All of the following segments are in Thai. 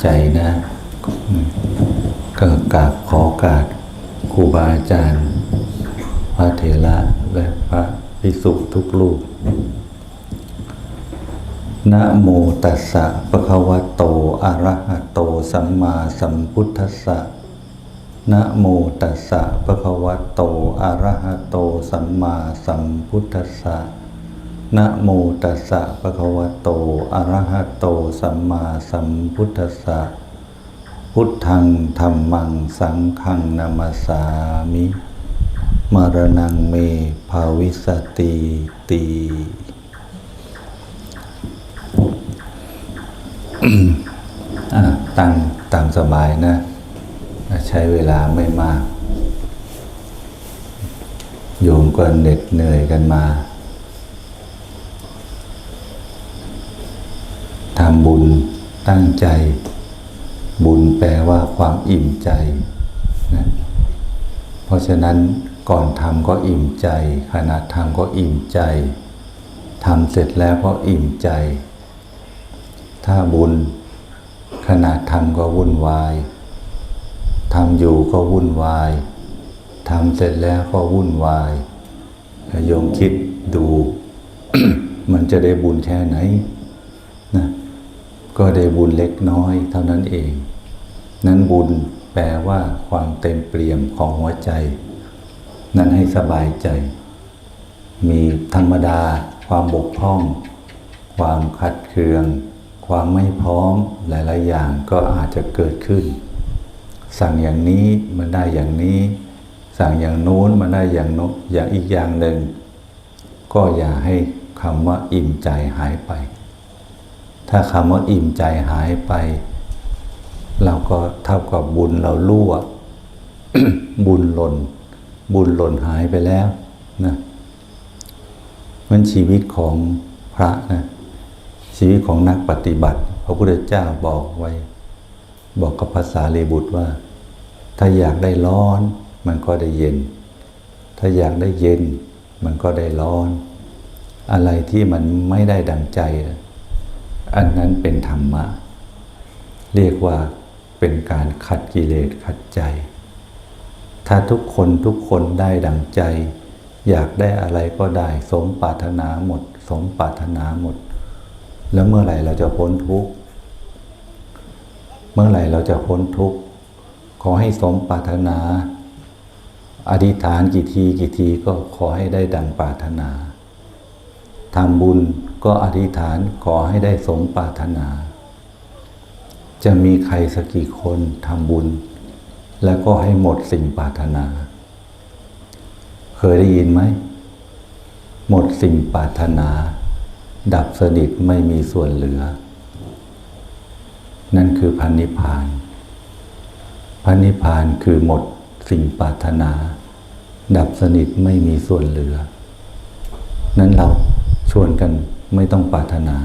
ใจนะ ก็กราบขอกาสครูบาอาจารย์ พระเถระและพระภิกษุทุกรูปนะโมตัสสะปะคะวะโต อะระหะโต สัมมาสัมพุทธัสสะนะโมตัสสะปะคะวะโต อะระหะโต สัมมาสัมพุทธัสสะ นะโมตัสสะปะคะวะโต อะระหะโต สัมมาสัมพุทธัสสะ พุทธังธรรมัง สังฆังนามาสามิ มรณังเม ภาวิสติตี ตั้งตามสบายนะ ใช้เวลาไม่มาก โยมก็เหน็ดเหนื่อยกันมา ทำบุญตั้งใจ บุญแปลว่าความอิ่มใจนะเพราะฉะนั้นก่อนทำก็อิ่มใจ ขณะทำก็อิ่มใจทำเสร็จแล้วก็อิ่มใจ ถ้าบุญขณะทำก็วุ่นวายทำอยู่ก็วุ่นวายทำเสร็จแล้วก็วุ่นวายโยมคิดดู มันจะได้บุญแค่ไหน ก็ได้บุญเล็กน้อยเท่านั้นเอง นั้นบุญแปลว่าความเต็มเปี่ยมของหัวใจ นั้นให้สบายใจ มีธรรมดา ความบกพร่อง ความขัดเคือง ความไม่พร้อมหลายๆอย่างก็อาจจะเกิดขึ้น สั่งอย่างนี้มันได้อย่างนี้ สั่งอย่างโน้นมันได้อย่างโน้นอย่างอีกอย่างหนึ่ง ก็อย่าให้คำว่าอิ่มใจหายไป ถ้าคำว่าอิ่มใจหายไป เราก็เท่ากับบุญเรารั่วบุญหล่น บุญหล่นหายไปแล้วนะมันชีวิตของพระนะชีวิตของนักปฏิบัติ พระพุทธเจ้าบอกไว้ บอกกับภาษาลีบุตรว่า ถ้าอยากได้ร้อน มันก็ได้เย็น ถ้าอยากได้เย็น มันก็ได้ร้อน อะไรที่มันไม่ได้ดังใจ อันนั้นเป็นธรรมะ เรียกว่าเป็นการขัดกิเลสขัดใจ ถ้าทุกคนทุกคนได้ดังใจ อยากได้อะไรก็ได้สมปรารถนาหมด สมปรารถนาหมด แล้วเมื่อไหร่เราจะพ้นทุกข์เมื่อไหร่เราจะพ้นทุกข์ขอให้สมปรารถนา อธิษฐานกี่ทีกี่ทีก็ขอให้ได้ดังปรารถนาทำบุญ ก็อธิษฐานขอให้ได้สมปรารถนา จะมีใครสักกี่คนทำบุญ แล้วก็ให้หมดสิ่งปรารถนา เคยได้ยินไหม หมดสิ่งปรารถนา ดับสนิทไม่มีส่วนเหลือ นั่นคือพันนิพานพันนิพพานคือหมดสิ่งปรารถนา ดับสนิทไม่มีส่วนเหลือ นั้นเราชวนกัน ไม่ต้องปรารถนา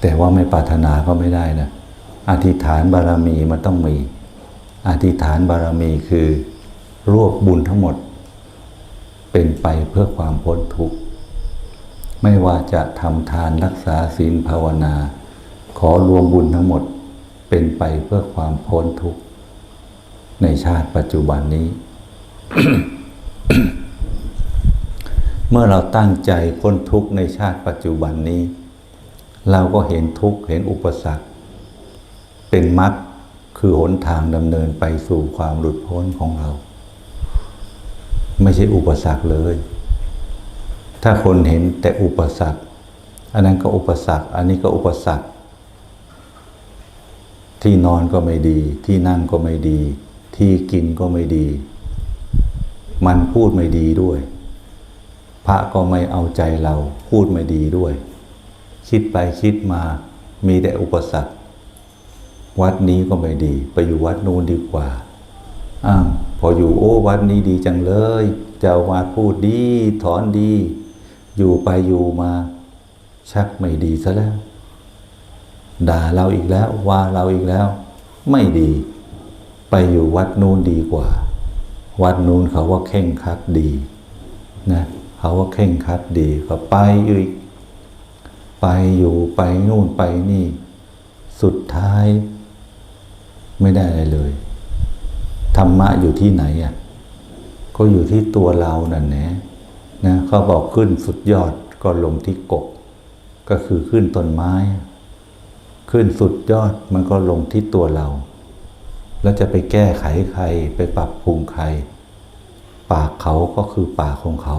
แต่ว่าไม่ปรารถนาก็ไม่ได้นะอธิษฐานบารมีมันต้องมี อธิษฐานบารมีคือรวบบุญทั้งหมด เป็นไปเพื่อความพ้นทุกข์ไม่ว่าจะทำทานรักษาศีลภาวนา ขอรวมบุญทั้งหมดเป็นไปเพื่อความพ้นทุกข์ในชาติปัจจุบันนี้ เมื่อเราตั้งใจพ้นทุกข์ในชาติปัจจุบันนี้ เราก็เห็นทุกข์เห็นอุปสรรค เป็นมรรคคือหนทางดำเนินไปสู่ความหลุดพ้นของเรา ไม่ใช่อุปสรรคเลย ถ้าคนเห็นแต่อุปสรรค อันนั้นก็อุปสรรค อันนี้ก็อุปสรรค ที่นอนก็ไม่ดี ที่นั่งก็ไม่ดี ที่กินก็ไม่ดี มันพูดไม่ดีด้วย พระก็ไม่เอาใจเราพูดไม่ดีด้วย คิดไปคิดมามีแต่อุปสรรค วัดนี้ก็ไม่ดี ไปอยู่วัดนู้นดีกว่าอ้าวพออยู่โอ้วัดนี้ดีจังเลยเจ้าวาดพูดดีถอนดี อยู่ไปอยู่มา ชักไม่ดีซะแล้ว ด่าเราอีกแล้วว่าเราอีกแล้ว ไม่ดี ไปอยู่วัดนู้นดีกว่า วัดนู้นเขาว่าเข่งคัดดีนะ เขาว่าเข่งคัดดีก็ไปอีกไปอยู่ไปนู่นไปนี่ สุดท้าย ไม่ได้อะไรเลยธรรมะอยู่ที่ไหนอะก็อยู่ที่ตัวเรานั่นแหละนะเขาบอกขึ้นสุดยอดก็ลงที่กก ก็คือขึ้นต้นไม้ ขึ้นสุดยอดมันก็ลงที่ตัวเรา แล้วจะไปแก้ไขใครไปปรับปรุงใคร ปากเขาก็คือปากของเขา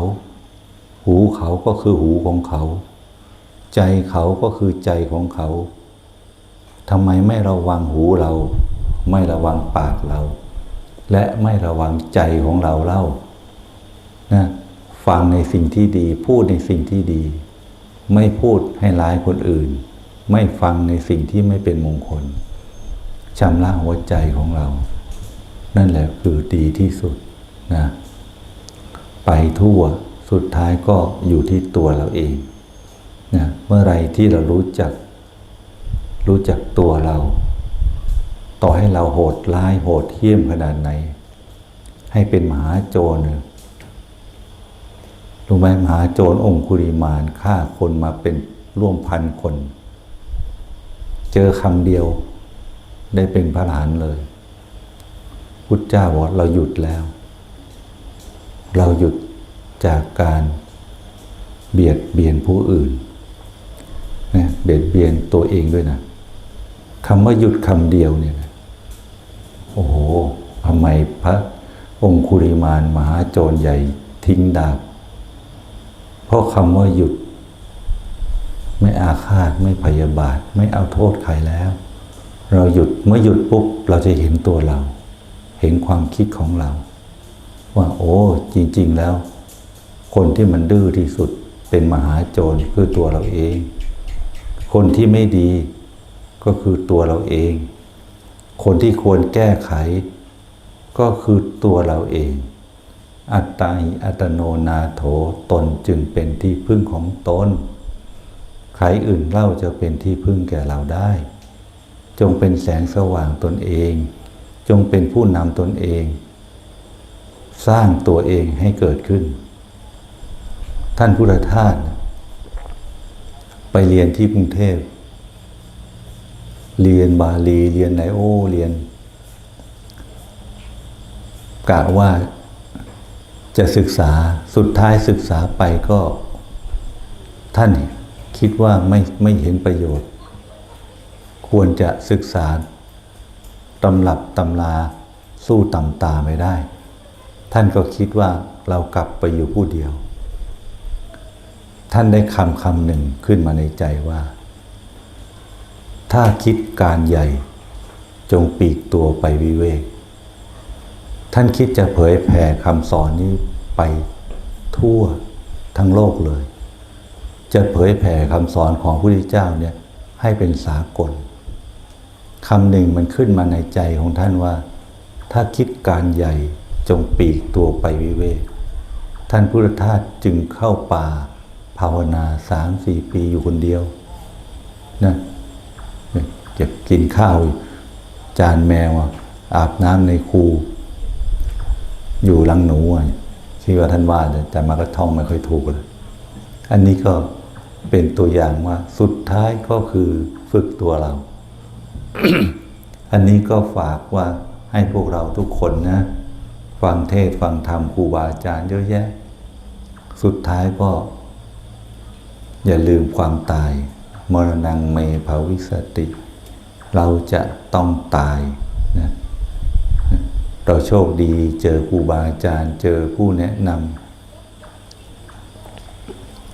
หูเขาก็คือหูของเขา ใจเขาก็คือใจของเขาทำไมไม่ระวังหูเรา ไม่ระวังปากเรา และไม่ระวังใจของเราเล่านะฟังในสิ่งที่ดี พูดในสิ่งที่ดี ไม่พูดให้ร้ายคนอื่น ไม่ฟังในสิ่งที่ไม่เป็นมงคลชำระหัวใจของเรา นั่นแหละคือดีที่สุดนะไปทั่ว สุดท้ายก็อยู่ที่ตัวเราเองนะเมื่อไรที่เรารู้จัก รู้จักตัวเรา ต่อให้เราโหดร้ายโหดเหี้ยมขนาดไหน ให้เป็นมหาโจรเนี่ยรู้ไหมมหาโจรองคุริมานฆ่าคนมาเป็นร่วมพันคน เจอคำเดียวได้เป็นพระหลานเลยพุทธเจ้าบอกเราหยุดแล้ว เราหยุด จากการเบียดเบียนผู้อื่นนะเบียดเบียนตัวเองด้วยนะคำว่าหยุดคำเดียวเนี่ยนะโอ้โหทำไมพระองคุริมานมหาโจรใหญ่ทิ้งดาบ เพราะคำว่าหยุด ไม่อาฆาตไม่พยาบาท ไม่เอาโทษใครแล้ว เราหยุดเมื่อหยุดปุ๊บเราจะเห็นตัวเรา เห็นความคิดของเรา ว่าโอ้จริง ๆ แล้ว คนที่มันดื้อที่สุดเป็นมหาโจรคือตัวเราเอง คนที่ไม่ดีก็คือตัวเราเอง คนที่ควรแก้ไข ก็คือตัวเราเอง อัตตาหิอัตโนนาโถตนจึงเป็นที่พึ่งของตน ใครอื่นเล่าจะเป็นที่พึ่งแก่เราได้ จงเป็นแสงสว่างตนเอง จงเป็นผู้นำตนเอง สร้างตัวเองให้เกิดขึ้น ท่านพุทธทาสไปเรียนที่กรุงเทพ เรียนบาลีเรียนไนโอเรียนกะว่าจะศึกษาสุดท้ายศึกษาไปก็ ท่านคิดว่าไม่ไม่เห็นประโยชน์ ควรจะศึกษาตำรับตำราสู้ตำตาไม่ได้ ท่านก็คิดว่าเรากลับไปอยู่ผู้เดียว ท่านได้คำคำหนึ่งขึ้นมาในใจว่า ถ้าคิดการใหญ่ จงปีกตัวไปวิเวก ท่านคิดจะเผยแผ่คำสอนนี้ไปทั่วทั้งโลกเลย จะเผยแผ่คำสอนของพระพุทธเจ้าเนี่ยให้เป็นสากลคำหนึ่งมันขึ้นมาในใจของท่านว่า ถ้าคิดการใหญ่จงปีกตัวไปวิเวก ท่านพุทธทาสจึงเข้าป่า ภาวนาสามสี่ปีอยู่คนเดียวนะเก็บกินข้าว จานแมวอาบน้ำในคู อยู่ลังหนูอะที่ว่าท่านว่าแต่มาก็ท่องไม่ค่อยถูกเลยอันนี้ก็เป็นตัวอย่างว่าสุดท้ายก็คือฝึกตัวเรา อันนี้ก็ฝากว่าให้พวกเราทุกคนนะ ฟังเทศฟังธรรมครูบาอาจารย์เยอะแยะ สุดท้ายก็ อย่าลืมความตาย มรณงเมภาวิสติ เราจะต้องตายนะเราโชคดีเจอครูบาอาจารย์ เจอผู้แนะนำ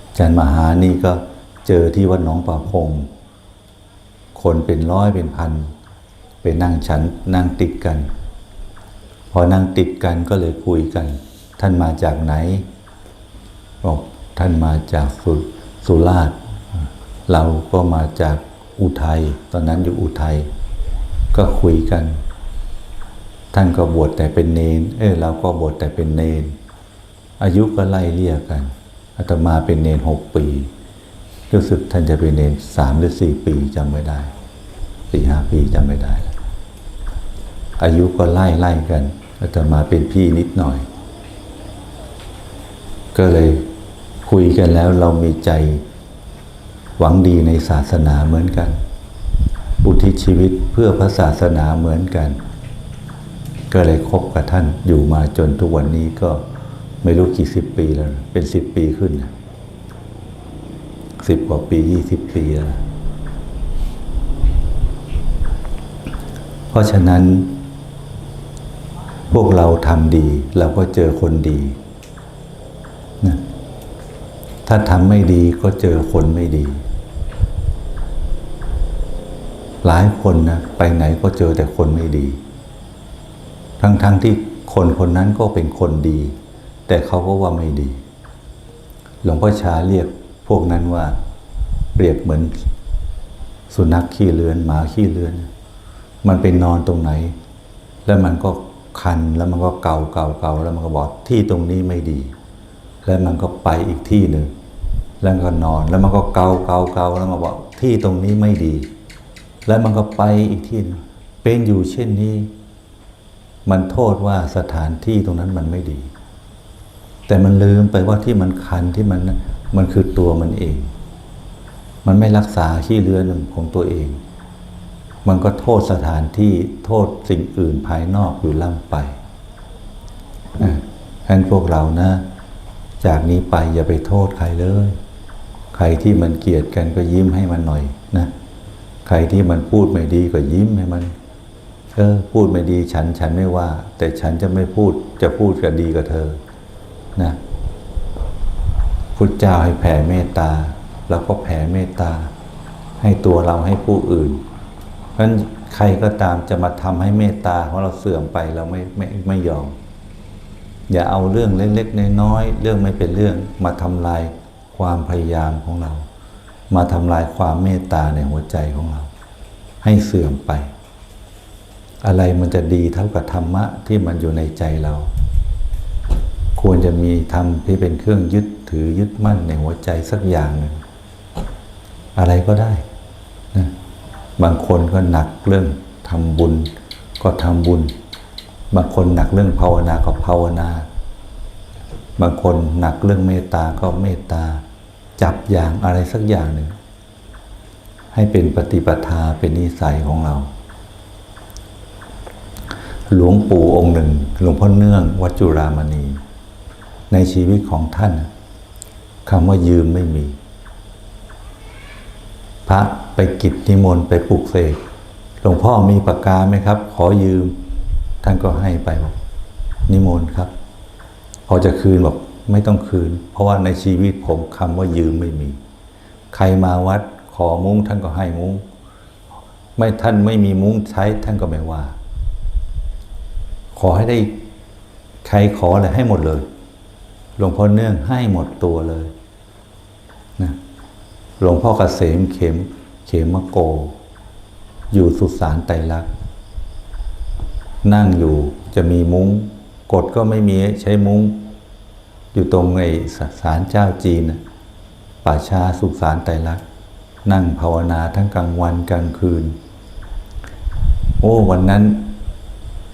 อาจารย์มหานี่ก็เจอที่วัดหนองป่าพง คนเป็นร้อยเป็นพันไปนั่งฉันนั่งติดกัน พอนั่งติดกันก็เลยคุยกัน ท่านมาจากไหนบอกท่านมาจากสุ สุราษฎร์เราก็มาจากอุทัย ตอนนั้นอยู่อุทัย ก็คุยกัน ท่านก็บวชแต่เป็นเนน เออเราก็บวชแต่เป็นเนน อายุก็ไล่เลี่ยกันอาตมาเป็นเนนหกปี รู้สึกท่านจะเป็นเนนสามหรือสี่ปีจำไม่ได้สี่ห้าปีจำไม่ได้ อายุก็ไล่ไล่กันอาตมาเป็นพี่นิดหน่อย ก็เลย คุยกันแล้วเรามีใจหวังดีในศาสนาเหมือนกัน อุทิศชีวิตเพื่อพระศาสนาเหมือนกัน ก็เลยคบกับท่านอยู่มาจนทุกวันนี้ก็ไม่รู้กี่สิบปีแล้ว เป็นสิบปีขึ้นสิบกว่าปียี่สิบปีแล้วเพราะฉะนั้น พวกเราทำดี เราก็เจอคนดีนะาทำไม่ดีก็เจอคนไม่ดี หลายคนนะไปไหนก็เจอแต่คนไม่ดี ทั้งๆทที่คนคนนั้นก็เป็นคนดี แต่เขาก็ว่าไม่ดี หลวงพ่อชาเรียกพวกนั้นว่า เปรียบเหมือน สุนัขขี้เลือน หมาขี้เลือน มันไปนอนตรงไหน แล้วมันก็คันแล้วมันก็เกาเกาเกาแล้วมันก็บอกที่ตรงนี้ไม่ดี แล้วมันก็ไปอีกที่หนึ่ง แล้วก็นอนแล้วมันก็เกาเกาเกาแล้วมันบอกที่ตรงนี้ไม่ดี แล้วมันก็ไปอีกที่นึงเป็นอยู่เช่นนี้ มันโทษว่าสถานที่ตรงนั้นมันไม่ดี แต่มันลืมไปว่าที่มันคันที่มันมันคือตัวมันเอง มันไม่รักษาขี้เลือนของตัวเอง มันก็โทษสถานที่โทษสิ่งอื่นภายนอกอยู่ล่ำไปอะฉะนั้นพวกเรานะ จากนี้ไปอย่าไปโทษใครเลย ใครที่มันเกลียดกันก็ยิ้มให้มันหน่อยนะใครที่มันพูดไม่ดีก็ยิ้มให้มัน เออพูดไม่ดีฉันฉันไม่ว่า แต่ฉันจะไม่พูดจะพูดกับดีกับเธอนะพุทธเจ้าให้แผ่เมตตาเราก็แผ่เมตตา ให้ตัวเราให้ผู้อื่นเพราะฉะนั้นใครก็ตามจะมาทำให้เมตตาของเราเสื่อมไปเราไม่ไม่ไม่ยอม อย่าเอาเรื่องเล็กๆน้อยๆเรื่องไม่เป็นเรื่องมาทำลาย ความพยายามของเรา มาทำลายความเมตตาในหัวใจของเรา ให้เสื่อมไป อะไรมันจะดีเท่ากับธรรมะที่มันอยู่ในใจเรา ควรจะมีธรรมที่เป็นเครื่องยึดถือยึดมั่นในหัวใจสักอย่างหนึ่งอะไรก็ได้นะบางคนก็หนักเรื่องทำบุญก็ทำบุญ บางคนหนักเรื่องภาวนาก็ภาวนา บางคนหนักเรื่องเมตตาก็เมตตา จับอย่างอะไรสักอย่างหนึ่ง ให้เป็นปฏิปทาเป็นนิสัยของเรา หลวงปู่องค์หนึ่ง หลวงพ่อเนื่องวัดจุรามณี ในชีวิตของท่านคำว่ายืมไม่มี พระไปกิจนิมนต์ไปปลุกเสกหลวงพ่อมีปากกาไหมครับ ขอยืม ท่านก็ให้ไปนิมนต์ครับ พอจะคืนบอกไม่ต้องคืน เพราะว่าในชีวิตผมคำว่ายืมไม่มี ใครมาวัดขอมุ้งท่านก็ให้มุ้ง ไม่ท่านไม่มีมุ้งใช้ท่านก็ไม่ว่า ขอให้ได้ใครขออะไรให้หมดเลยหลวงพ่อเนื่องให้หมดตัวเลยนะหลวงพ่อกเกษมเข็มเขมโก อยู่สุสานไตรลักษณ์นั่งอยู่จะมีมุ้ง กดก็ไม่มีใช้มุง้ง อยู่ตรงไอ้ศาลเจ้าจีนป่าชาสุสานไตรลักษณ์นั่งภาวนาทั้งกลางวันกลางคืน โอ้วันนั้น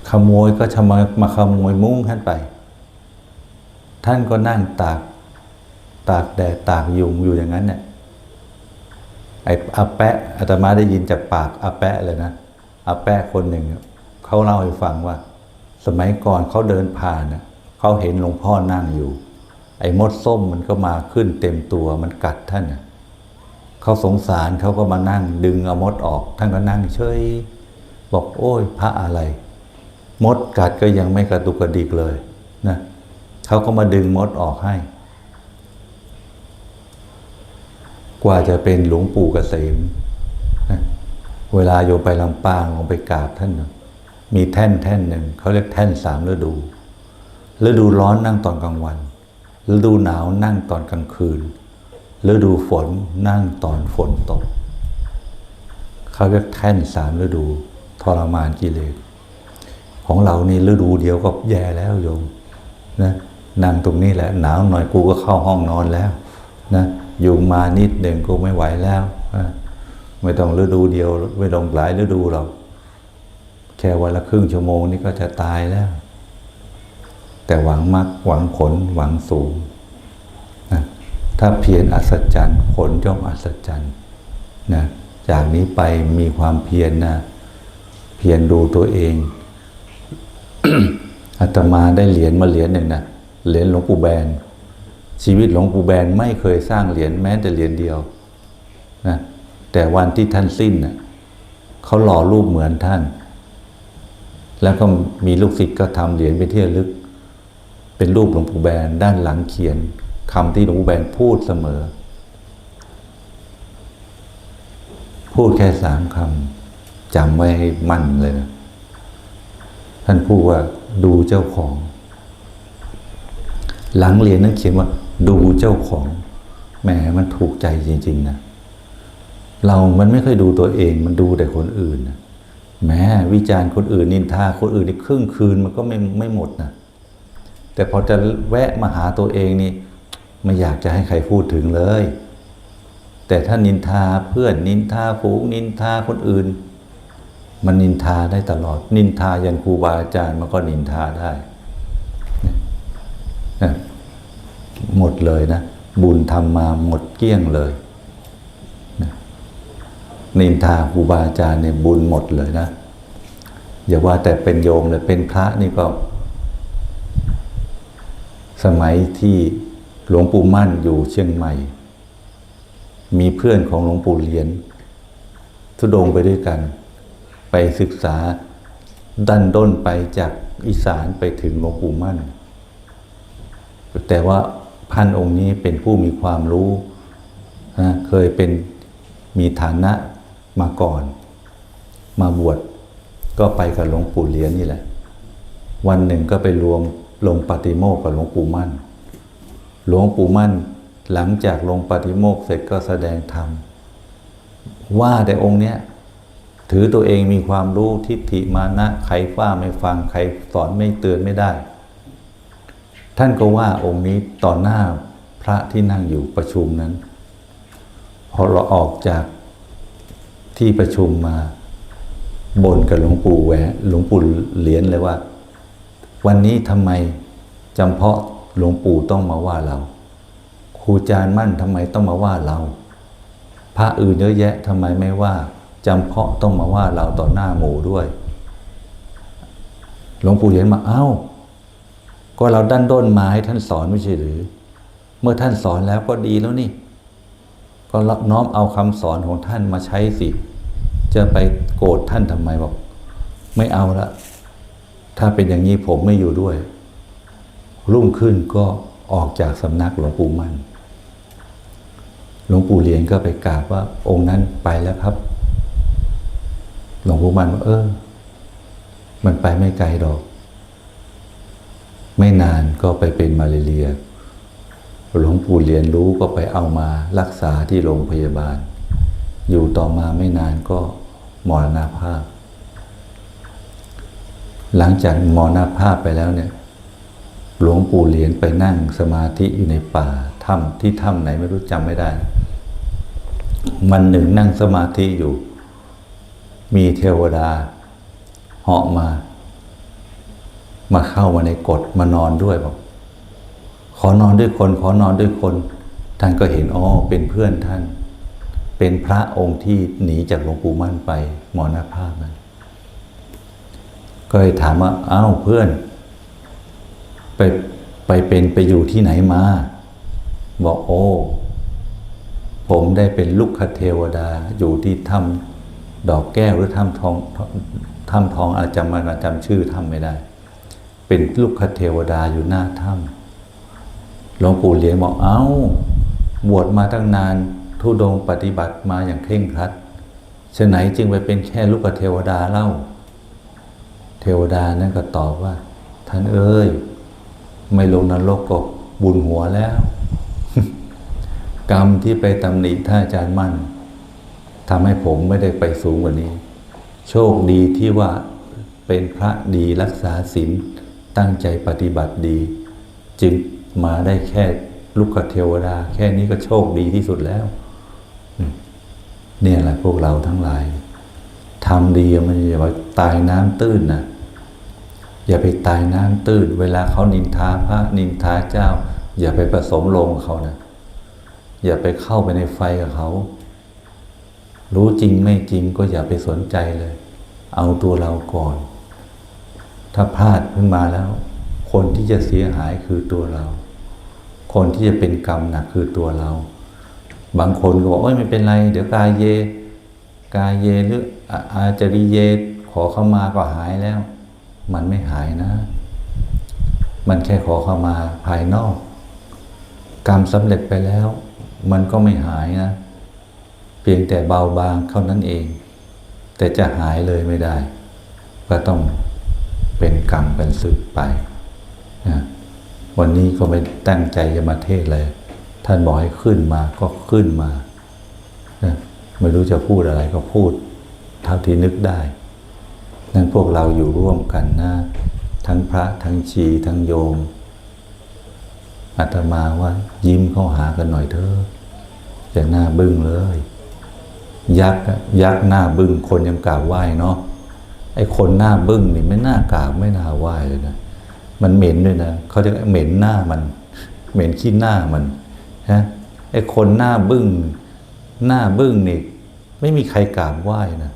ขโมยก็จะมามาขโมยมุ้งท่านไป ท่านก็นั่งตากตากแดดตากยุงอยู่อย่างนั้นเนี่ยไอ้อาแปะอาตมาได้ยินจากปากอาแปะเลยนะอาแปะคนหนึ่งเขาเล่าให้ฟังว่า สมัยก่อนเขาเดินผ่านน่ะเขาเห็นหลวงพ่อนั่งอยู่ ไอ้มดส้มมันก็มาขึ้นเต็มตัวมันกัดท่านน่ะเขาสงสารเขาก็มานั่งดึงเอามดออก ท่านก็นั่งเฉยบอกโอ้ยพระอะไร มดกัดก็ยังไม่กระตุกกระดิกเลยนะเขาก็มาดึงมดออกให้ กว่าจะเป็นหลวงปู่เกษมนะเวลาโยไปลำปางลงไปกราบท่านนะ มีแท่นแท่นหนึ่งเขาเรียกแท่นสามฤดูฤดูร้อนนั่งตอนกลางวันฤดูหนาวนั่งตอนกลางคืนฤดูฝนนั่งตอนฝนตกเขาเรียกแท่นสามฤดูทรมานกิเลสของเรานี่ฤดูเดียวก็แย่แล้วโยมนะนั่งตรงนี้แหละ หนาวหน่อยกูก็เข้าห้องนอนแล้วนะยุงมานิดหนึ่งกูไม่ไหวแล้วนะไม่ต้องฤดูเดียว ไม่ต้องหลายฤดูหรอก แค่วันละครึ่งชั่วโมงนี่ก็จะตายแล้ว แต่หวังมากหวังผลหวังสูงนะถ้าเพียรอัศจรรย์ ผลย่อมอัศจรรย์นะจากนี้ไปมีความเพียรนะเพียรดูตัวเองอาตมาได้เหรียญมาเหรียญหนึ่งนะเหรียญหลวงปู่แบน ชีวิตหลวงปู่แบนไม่เคยสร้างเหรียญแม้แต่เหรียญเดียวนะแต่วันที่ท่านสิ้นน่ะเขาหล่อรูปเหมือนท่าน แล้วก็มีลูกศิษย์ก็ทำเหรียญไปนที่ระลึก เป็นรูปหลวงปู่แบนด้านหลังเขียนคำที่หลวงปู่แบนพูดเสมอ พูดแค่สามคำจำไว้ให้มั่นเลยนะท่านพูดว่าดูเจ้าของ หลังเหรียนนั้นเขียนว่า ดูเจ้าของแหมมันถูกใจจริง ๆ นะเรามันไม่ค่อยดูตัวเอง มันดูแต่คนอื่นนะ แม้วิจารณ์คนอื่นนินทาคนอื่นนี่ครึ่งคืนมันก็ไม่ไม่หมดนะแต่พอจะแวะมาหาตัวเองนี่ไม่อยากจะให้ใครพูดถึงเลย แต่ถ้านินทาเพื่อนนินทาฝูงนินทาคนอื่น มันนินทาได้ตลอด นินทายันครูบาอาจารย์มันก็นินทาได้นี่หมดเลยนะ บุญทำมาหมดเกลี้ยงเลย นินทาครูบาอาจารย์เนี่ยบุญหมดเลยนะ อย่าว่าแต่เป็นโยมเลยเป็นพระนี่ก็ สมัยที่หลวงปู่มั่นอยู่เชียงใหม่ มีเพื่อนของหลวงปู่เลียนทุดงไปด้วยกัน ไปศึกษาดันด้นไปจากอีสานไปถึงหลวงปู่มั่น แต่ว่าพันองค์นี้เป็นผู้มีความรู้นะเคยเป็นมีฐานะ มาก่อน มาบวชก็ไปกับหลวงปู่เหรียนี่แหละ วันหนึ่งก็ไปรวมลงปฏิโมกกับหลวงปู่มั่น หลวงปู่มั่นหลังจากลงปฏิโมกเสร็จก็แสดงธรรมว่าแต่องค์เนี้ยถือตัวเองมีความรู้ทิฏฐิมานะใครฟ้าไม่ฟังใครสอนไม่เตือนไม่ได้ ท่านก็ว่าองค์นี้ต่อหน้าพระที่นั่งอยู่ประชุมนั้น พอเราออกจาก ที่ประชุมมาบ่นกับหลวงปู่แหวหลวงปู่เหรียญเลยว่า วันนี้ทำไมจำเพาะหลวงปู่ต้องมาว่าเรา ครูจารย์มั่นทำไมต้องมาว่าเรา พระอื่นเยอะแยะทำไมไม่ว่าจำเพาะต้องมาว่าเราต่อหน้าหมู่ด้วย หลวงปู่เหรียญมาเอ้า ก็เราดันด้นมาให้ท่านสอนไม่ใช่หรือ เมื่อท่านสอนแล้วก็ดีแล้วนี่ ก็รับน้อมเอาคำสอนของท่านมาใช้สิ จะไปโกรธท่านทำไมบอก ไม่เอาละถ้าเป็นอย่างนี้ผมไม่อยู่ด้วย รุ่งขึ้นก็ออกจากสำนักหลวงปู่มั่น หลวงปู่เหรียญก็ไปกราบว่าองค์นั้นไปแล้วครับ หลวงปู่มั่นว่าเออ มันไปไม่ไกลดอก ไม่นานก็ไปเป็นมาเรียหลวงปู่เรียนรู้ก็ไปเอามารักษาที่โรงพยาบาล อยู่ต่อมาไม่นานก็มรณภาพ หลังจากมรณภาพไปแล้วเนี่ย หลวงปู่เหรียญไปนั่งสมาธิอยู่ในป่าถ้ำที่ถ้ำไหนไม่รู้จำไม่ได้ มันหนึ่งนั่งสมาธิอยู่ มีเทวดาเหาะมา มาเข้ามาในกฎมานอนด้วยบอกขอนอนด้วยคน ขอนอนด้วยคน ท่านก็เห็นอ๋อเป็นเพื่อนท่าน เป็นพระองค์ที่หนีจากหลวงปู่มั่นไปมรณภาพนั้นก็เลยถามว่าอ้าวเพื่อน ไปไปเป็นไปอยู่ที่ไหนมา บอกโอ้ผมได้เป็นลูกคเทวดาอยู่ที่ถ้ำดอกแก้วหรือถ้ำทองถ้ำทองอาจจะมาจำชื่อถ้ำไม่ได้ เป็นลูกคเทวดาอยู่หน้าถ้ำหลวงปู่เหรียญบอกเอา้า บวชมาตั้งนาน ทุดงปฏิบัติมาอย่างเคร่งครัดฉะไหนจึงไปเป็นแค่ลูกเทวดาเล่า เทวดานั่นก็ตอบว่า ท่านเอ้ย ไม่ลงนรกก็บุญหัวแล้ว กรรมที่ไปตำหนิท่านอาจารย์มั่นทำให้ผมไม่ได้ไปสูงกว่านี้ โชคดีที่ว่าเป็นพระดีรักษาศีลตั้งใจปฏิบัติดี จึงมาได้แค่ลูกเทวดา แค่นี้ก็โชคดีที่สุดแล้ว เนี่ยแหละพวกเราทั้งหลายทำดีมันอย่าไปตายน้ำตื้นนะอย่าไปตายน้ำตื้น เวลาเขานินทาพระนินทาเจ้า อย่าไปผสมลงเขานะอย่าไปเข้าไปในไฟกับเขา รู้จริงไม่จริงก็อย่าไปสนใจเลย เอาตัวเราก่อน ถ้าพลาดขึ้นมาแล้ว คนที่จะเสียหายคือตัวเรา คนที่จะเป็นกรรมหนักคือตัวเรา บางคนก็บอกโอ้ยไม่เป็นไร เดี๋ยวกายเย กายเยหรืออาจริเยขอเข้ามาก็หายแล้ว มันไม่หายนะ มันแค่ขอเข้ามาภายนอก กรรมสำเร็จไปแล้ว มันก็ไม่หายนะ เพียงแต่เบาบางเท่านั้นเอง แต่จะหายเลยไม่ได้ ก็ต้องเป็นกรรมเป็นสึกไปนะวันนี้ก็ไม่ตั้งใจจะมาเทศเลย ท่านบอกให้ขึ้นมาก็ขึ้นมานะไม่รู้จะพูดอะไรก็พูดเท่าที่นึกได้ นั้นพวกเราอยู่ร่วมกันนะ ทั้งพระทั้งชีทั้งโยมอาตมาว่ายิ้มเข้าหากันหน่อยเถอะจะหน้าบึ้งเลย ยักษ์ยักษ์หน้าบึ้งคนยังกราบไหว้เนาะไอ้คนหน้าบึ้งนี่ไม่น่ากราบไม่น่าไหว้เลยนะมันเหม็นด้วยนะเขาจะเหม็นหน้ามัน เหม็นขี้หน้ามันะไอ้คนหน้าบึ้งหน้าบึ้งนี่ไม่มีใครกราบไหว้นะ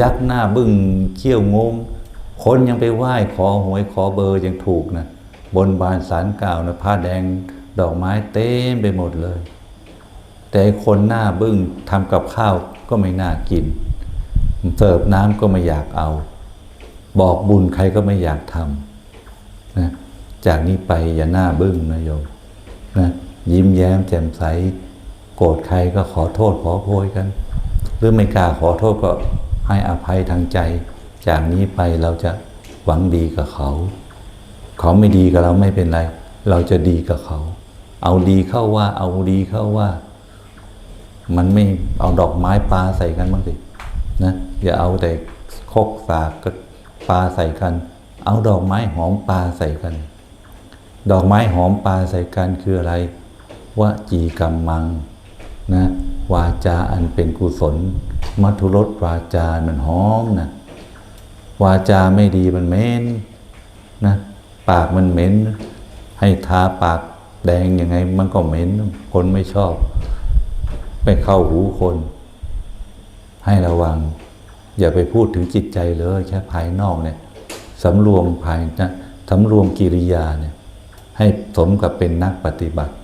ยักษ์หน้าบึ้งเขี้ยวงงคนยังไปไหว้ขอหวยขอเบอร์ยังถูกนะบนบานสารกล่าวนะผ้าแดงดอกไม้เต็มไปหมดเลย แต่ไอ้คนหน้าบึ้งทำกับข้าวก็ไม่น่ากิน เสิร์ฟน้ำก็ไม่อยากเอา บอกบุญใครก็ไม่อยากทำนะจากนี้ไปอย่าหน้าบึ้งนะโยมนะ ยิ้มแย้มแจ่มใส โกรธใครก็ขอโทษขอโพยกัน หรือไม่กล้าขอโทษก็ให้อภัยทางใจ จากนี้ไปเราจะหวังดีกับเขา เขาไม่ดีกับเราไม่เป็นไร เราจะดีกับเขา เอาดีเข้าว่า เอาดีเข้าว่า มันไม่เอาดอกไม้ปลาใส่กันบ้างสินะอย่าเอาแต่คกสากกับปลาใส่กัน เอาดอกไม้หอมปลาใส่กัน ดอกไม้หอมปลาใส่กันคืออะไร วจีกรรมมังนะวาจาอันเป็นกุศล มัทุรสวาจามันหอมนะวาจาไม่ดีมันเหม็นนะปากมันเหม็น ให้ทาปากแดงยังไง มันก็เหม็นคนไม่ชอบ ไปเข้าหูคน ให้ระวัง อย่าไปพูดถึงจิตใจเลยแค่ภายนอกเนี่ยสำรวมภายนะสำรวมกิริยาเนี่ยให้สมกับเป็นนักปฏิบัติ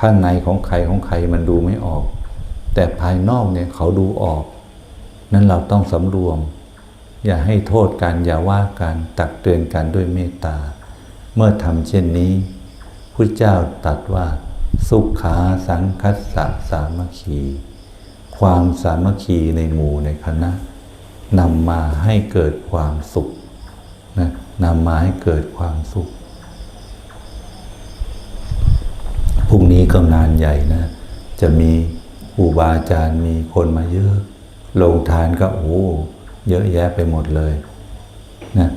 ข้างในของใครของใครมันดูไม่ออก แต่ภายนอกเนี่ยเขาดูออก นั้นเราต้องสำรวม อย่าให้โทษกันอย่าว่ากันตักเตือนกันด้วยเมตตา เมื่อทำเช่นนี้พุทธเจ้าตรัสว่า สุขาสังคัสสะสามัคคี ความสามัคคีในหมู่ในคณะนำมาให้เกิดความสุขนะนำมาให้เกิดความสุข พรุ่ง นี้ก็งานใหญ่นะ จะมีครูบาอาจารย์มีคนมาเยอะโรงทานก็โอ้เยอะแยะไปหมดเลยนะ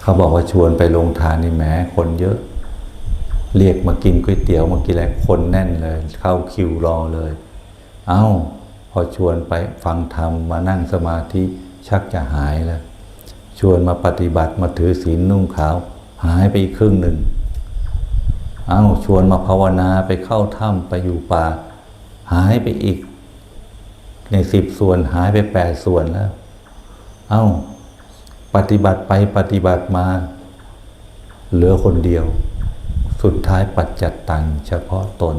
เขาบอกว่าชวนไปโรงทานนี่แหมคนเยอะ เรียกมากินก๋วยเตี๋ยวมากินอะไรคนแน่นเลย เข้าคิวรอเลย เอา้า พอชวนไปฟังธรรมมานั่งสมาธิชักจะหายแล้ว ชวนมาปฏิบัติมาถือศีลนุ่งขาว หายไปอีกครึ่งหนึ่ง เอา้าชวนมาภาวนาไปเข้าถ้ำไปอยู่ป่า หายไปอีก ในสิบส่วนหายไปแปดส่วนแล้ว เอา้า ปฏิบัติไปปฏิบัติมา เหลือคนเดียว สุดท้ายปัจจัดตังเฉพาะตน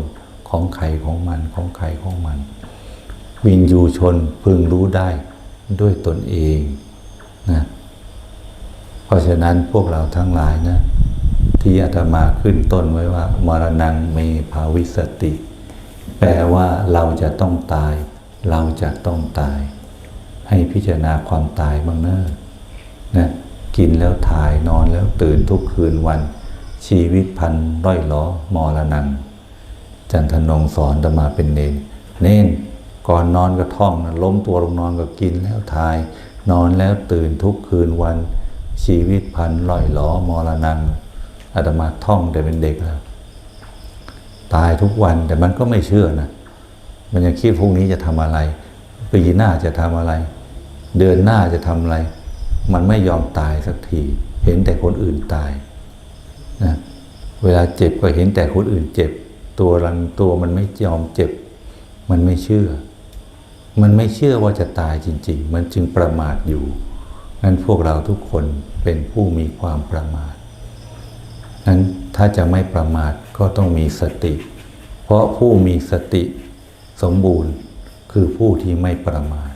ของใครของมันของใครของมัน วินยูชนพึงรู้ได้ด้วยตนเองนะเพราะฉะนั้นพวกเราทั้งหลายนะ ที่อาตมาขึ้นต้นไว้ว่า มรณงเมภาวิสติ แปลว่าเราจะต้องตาย เราจะต้องตาย ให้พิจารณาความตายบ้างเนอะนะกินแล้วถ่ายนอนแล้วตื่นทุกคืนวัน ชีวิตพันร้อยล้อมรณงจันทนงสอนธรรมาเป็นเนนเน้นก่อนนอนก็ท่องนะล้มตัวลงนอนก็กินแล้วทาย นอนแล้วตื่นทุกคืนวัน ชีวิตพันร้อยล้อมรณง อาตมาท่องแต่เป็นเด็กแล้ว ตายทุกวันแต่มันก็ไม่เชื่อนะ มันยังคิดพรุ่งนี้จะทำอะไร ปีหน้าจะทำอะไร เดือนหน้าจะทำอะไร มันไม่ยอมตายสักที เห็นแต่คนอื่นตายนะเวลาเจ็บก็เห็นแต่คนอื่นเจ็บ ตัวรันตัวมันไม่ยอมเจ็บ มันไม่เชื่อ มันไม่เชื่อว่าจะตายจริง ๆ มันจึงประมาทอยู่นั้นพวกเราทุกคนเป็นผู้มีความประมาท นั้นถ้าจะไม่ประมาทก็ต้องมีสติ เพราะผู้มีสติสมบูรณ์คือผู้ที่ไม่ประมาท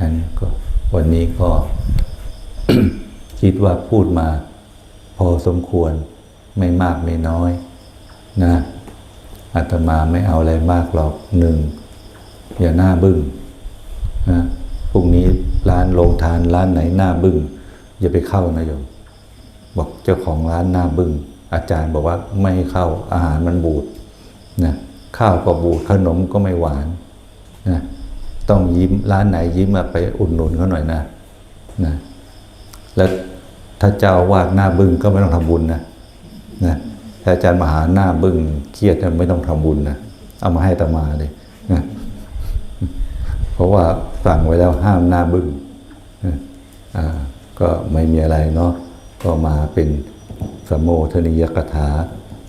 นั้นก็วันนี้ก็คิดว่าพูดมาพอสมควรไม่มากไม่น้อยนะอาตมาไม่เอาอะไรมากหรอกหนึ่งอย่าหน้าบึ้งนะพรุ่งนี้ร้านโรงทานร้านไหนหน้าบึ้งอย่าไปเข้านะโยม บอกเจ้าของร้านหน้าบึ้งอาจารย์บอกว่าไม่เข้าอาหารมันบูดนะข้าวก็บูดขนมก็ไม่หวานนะต้องยิ้มร้านไหนยิ้มมาไปอุดหนุนเขาหน่อยนะนะแล้วถ้าเจ้าวาดหน้าบึ้งก็ไม่ต้องทำบุญนะนะถ้าอาจารย์มหาหน้าบึ้งเครียดเนี่ยไม่ต้องทำบุญนะเอามาให้อาตมาเลยนะเพราะว่าสั่งไว้แล้วห้ามหน้าบึ้งนะอ่าก็ไม่มีอะไรเนาะ ก็มาเป็นสมโภชนิยกถา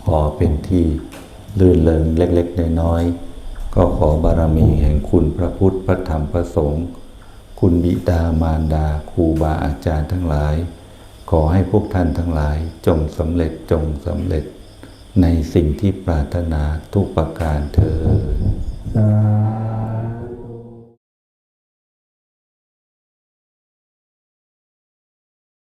พอเป็นที่ลื่นเริงเล็กๆน้อยๆก็ขอบารมีแห่งคุณพระพุทธพระธรรมพระสงฆ์คุณบิดามารดาครูบาอาจารย์ทั้งหลาย ขอให้พวกท่านทั้งหลายจงสำเร็จจงสำเร็จในสิ่งที่ปรารถนาทุกประการเถิด